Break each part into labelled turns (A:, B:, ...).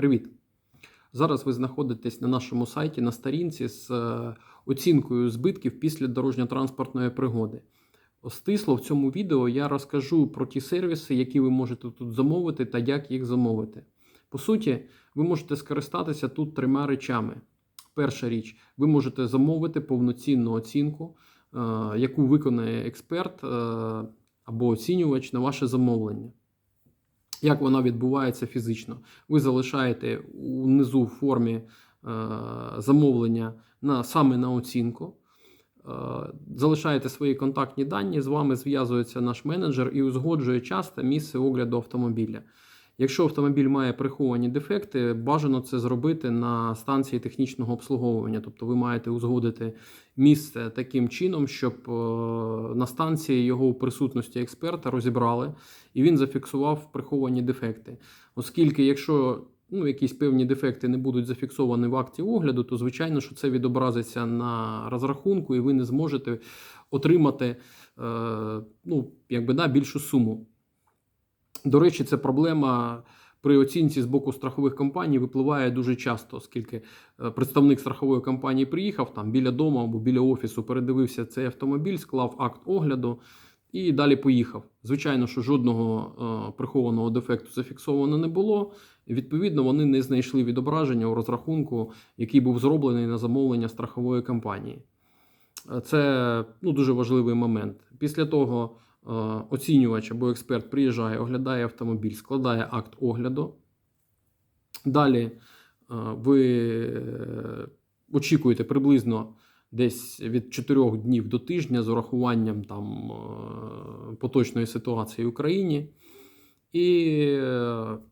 A: Привіт! Зараз ви знаходитесь на нашому сайті на сторінці з е, оцінкою збитків після дорожньо-транспортної пригоди. Стисло в цьому відео я розкажу про ті сервіси, які ви можете тут замовити та як їх замовити. По суті, ви можете скористатися тут трьома речами. Перша річ, ви можете замовити повноцінну оцінку, е, яку виконає експерт е, або оцінювач на ваше замовлення. Як вона відбувається фізично? Ви залишаєте унизу в формі е, замовлення на, саме на оцінку, е, залишаєте свої контактні дані, з вами зв'язується наш менеджер і узгоджує час та місце огляду автомобіля. Якщо автомобіль має приховані дефекти, бажано це зробити на станції технічного обслуговування. Тобто ви маєте узгодити місце таким чином, щоб е, на станції його у присутності експерта розібрали і він зафіксував приховані дефекти. Оскільки, якщо ну, якісь певні дефекти не будуть зафіксовані в акті огляду, то звичайно, що це відобразиться на розрахунку, і ви не зможете отримати е, ну, якби, да, більшу суму. До речі, це проблема при оцінці з боку страхових компаній випливає дуже часто, оскільки е, представник страхової компанії приїхав там біля дому або біля офісу, передивився цей автомобіль, склав акт огляду і далі поїхав. Звичайно, що жодного е, прихованого дефекту зафіксовано не було. Відповідно, вони не знайшли відображення у розрахунку, який був зроблений на замовлення страхової компанії. Це ну, дуже важливий момент. Після того е, оцінювач або експерт приїжджає, оглядає автомобіль, складає акт огляду. Далі е, ви е, очікуєте приблизно десь від 4 днів до тижня з урахуванням там, поточної ситуації в Україні. І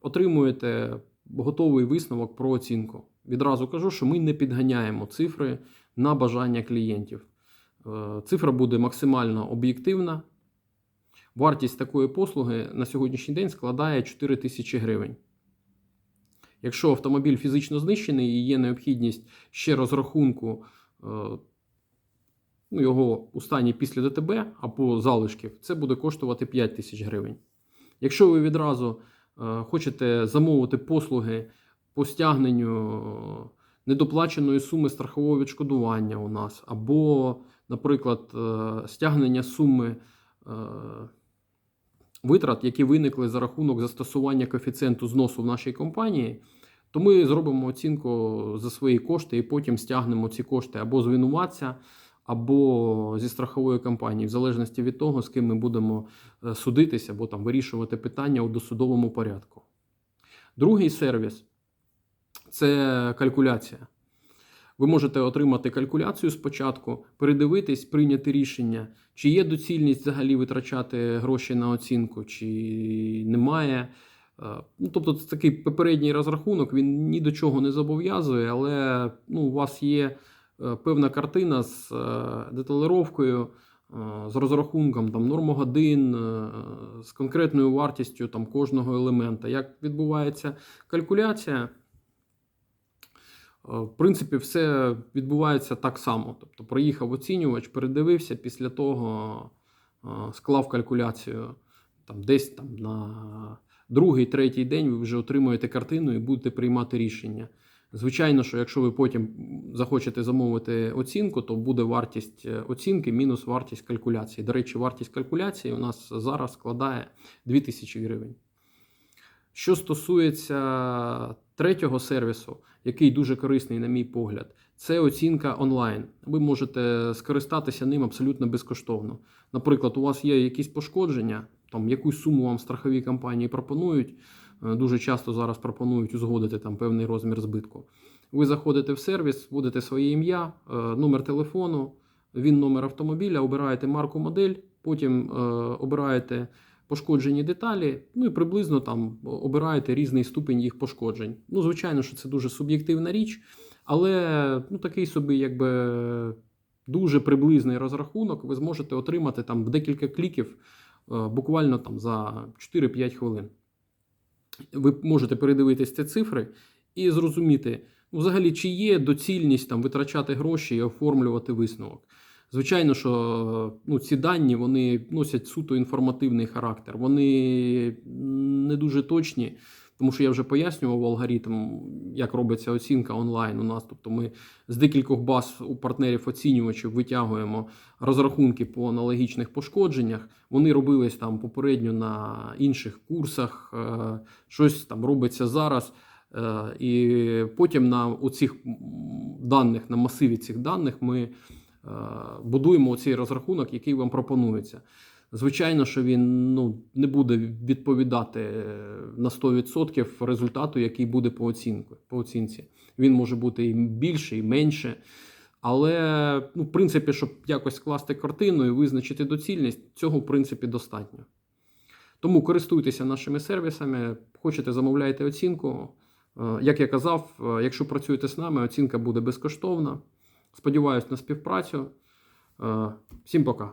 A: отримуєте готовий висновок про оцінку. Відразу кажу, що ми не підганяємо цифри на бажання клієнтів. Е, Цифра буде максимально об'єктивна. Вартість такої послуги на сьогоднішній день складає 4 тисячі гривень. Якщо автомобіль фізично знищений і є необхідність ще розрахунку е, ну, його у стані після ДТБ або залишків, це буде коштувати 5 тисяч гривень. Якщо ви відразу е, хочете замовити послуги по стягненню недоплаченої суми страхового відшкодування у нас, або, наприклад, е, стягнення суми е, витрат, які виникли за рахунок застосування коефіцієнту зносу в нашій компанії, то ми зробимо оцінку за свої кошти і потім стягнемо ці кошти або з або зі страхової компанії, в залежності від того, з ким ми будемо е, судитися або там вирішувати питання у досудовому порядку. Другий сервіс це калькуляція. Ви можете отримати калькуляцію спочатку, передивитись, прийняти рішення, чи є доцільність взагалі витрачати гроші на оцінку, чи немає. Е, Ну, тобто, це такий попередній розрахунок, він ні до чого не зобов'язує, але ну, у вас є е, певна картина з е, деталировкою, з розрахунком там, нормогодин, з конкретною вартістю там, кожного елемента. Як відбувається калькуляція? Е, В принципі, все відбувається так само. Тобто, проїхав оцінювач, передивився, після того е, склав калькуляцію. Там, десь там на другий, третій день ви вже отримуєте картину і будете приймати рішення. Звичайно, що якщо ви потім захочете замовити оцінку, то буде вартість е, оцінки мінус вартість калькуляції. До речі, вартість калькуляції у нас зараз складає 2000 гривень. Що стосується третього сервісу, який дуже корисний, на мій погляд, це оцінка онлайн. Ви можете скористатися ним абсолютно безкоштовно. Наприклад, у вас є якісь пошкодження, там якусь суму вам страхові компанії пропонують. е, Дуже часто зараз пропонують узгодити там певний розмір збитку. Ви заходите в сервіс, вводите своє ім'я, е, номер телефону, він номер автомобіля, обираєте марку модель, потім е, обираєте пошкоджені деталі, ну і приблизно там обираєте різний ступень їх пошкоджень. Ну, звичайно, що це дуже суб'єктивна річ, але ну, такий собі, якби дуже приблизний розрахунок ви зможете отримати там в декілька кліків е, буквально там за 4-5 хвилин. Ви можете передивитись ці цифри і зрозуміти, ну, взагалі, чи є доцільність там витрачати гроші і оформлювати висновок. Звичайно, що ну, ці дані вони носять суто інформативний характер. Вони не дуже точні, Тому що я вже пояснював алгоритм, як робиться оцінка онлайн у нас. Тобто ми з декількох баз у партнерів оцінювачів витягуємо розрахунки по аналогічних пошкодженнях. Вони робились там попередньо на інших курсах, е, щось там робиться зараз. Е, І потім на оцих даних, на масиві цих даних ми будуємо цей розрахунок, який вам пропонується. Звичайно, що він ну, не буде відповідати е, на 100% результату, який буде по, оцінку, по оцінці. Він може бути і більше, і менше. Але, ну, в принципі, щоб якось скласти картину і визначити доцільність, цього в принципі достатньо. Тому користуйтеся нашими сервісами, хочете, замовляйте оцінку. Е, Як я казав, е, якщо працюєте з нами, оцінка буде безкоштовна. Сподіваюсь на співпрацю. Е, Всім пока.